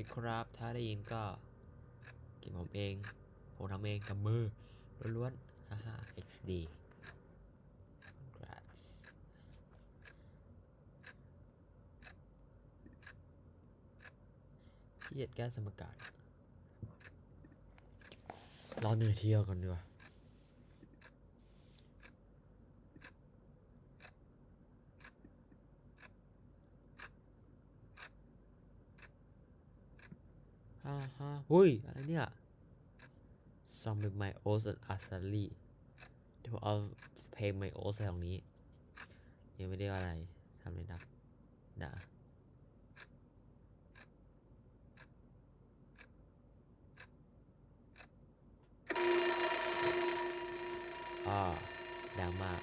ดีครับ ถ้าได้ยินก็เก็บผมเอง ผมทำเองกับมือล้วนๆฮ่าฮ่า XD Congrats เหยียดแก้สมการรอเหนื่อยเที่ยวกันดีกว่า ฮ่าฮ่าหุ้ย อะไรเนี่ย Song with my oats and artillery เดี๋ยวผมเอาเพลง my oats ใส่ตรงนี้ ยังไม่ได้ว่าอะไรทำเลยนะนะ อ่าดังมาก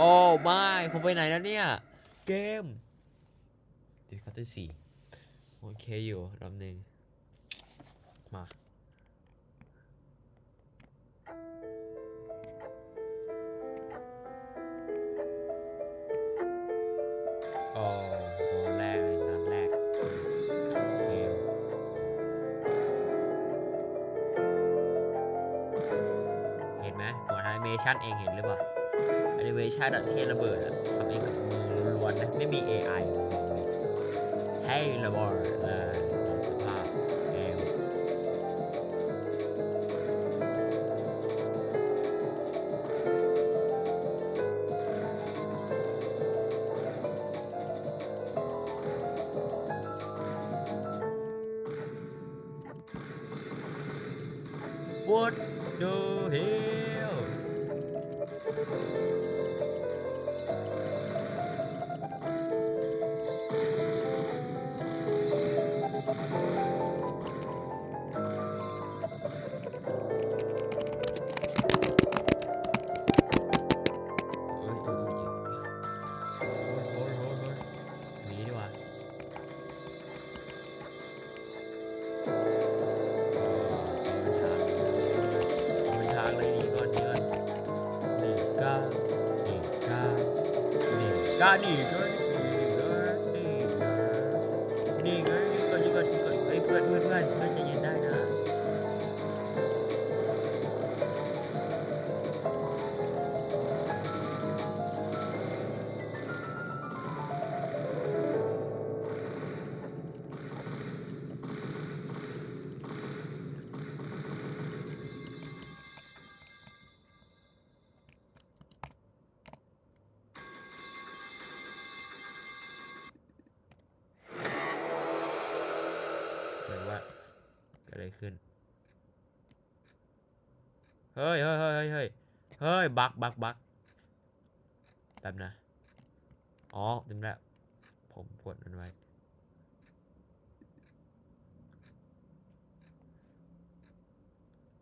โอ้ไม่ผมไปไหนแล้วเนี่ย เกมดิคัตเตอร์สี่โอเคอยู่รอบหนึ่งมาโอ้ตัวแรกนัดแรกเกมเห็นไหมหัวแอนิเมชันเองเห็นหรือเปล่า นิเมชันอะเทระเบิดอะทำเองกับมือล้วนๆนะไม่มี AI ให้ระเบิดเลยสภาพเอววุดดูฮิลเหนีก้ ขึ้น เฮ้ยเฮ้ยเฮ้ยเฮ้ยเฮ้ยบักบักบักแป๊บนะ อ๋อจำได้ผมกดมันไว้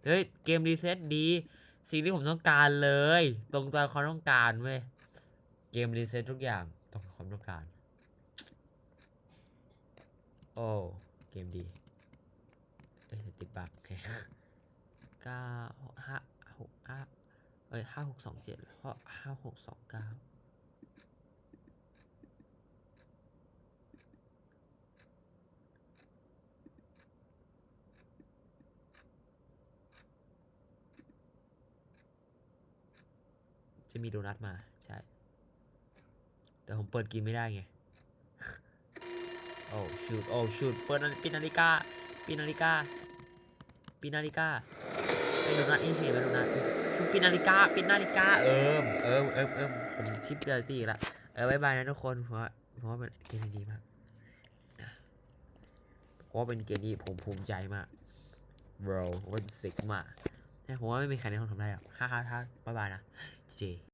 เฮ้ย เกมรีเซ็ตดี สิ่งที่ผมต้องการเลย ตรงตามความต้องการเว้ย เกมรีเซ็ตทุกอย่างตรงความต้องการ โอ้ เกมดี ติดบักโอเคเก้าห้าหกห้าเอ้ยห้าหกสองเจ็ดเพราะห้าหกสองเก้าจะมีโดนัทมา ใช่ แต่ผมเปิดกินไม่ได้ไง โอ้ชูดโอ้ชูดเปิดปิดนาฬิกาปิดนาฬิกา ปิดนาฬิกาไปดูนัทไอ้เห็นไหมโดนัทชูปิดนาฬิกาปิดนาฬิกาเอิมเอิมเอิมเอิมผมชิปเดียลตี้ละเออบายบายนะทุกคนเพราะเพราะเป็นเกมดีมากนะเพราะเป็นเกมดีผมภูมิใจมาก bro ว่าสิกมากแต่ผมว่าไม่มีใครในห้องทำได้หรอกฮ่าฮ่าฮ่าบายบายนะเจ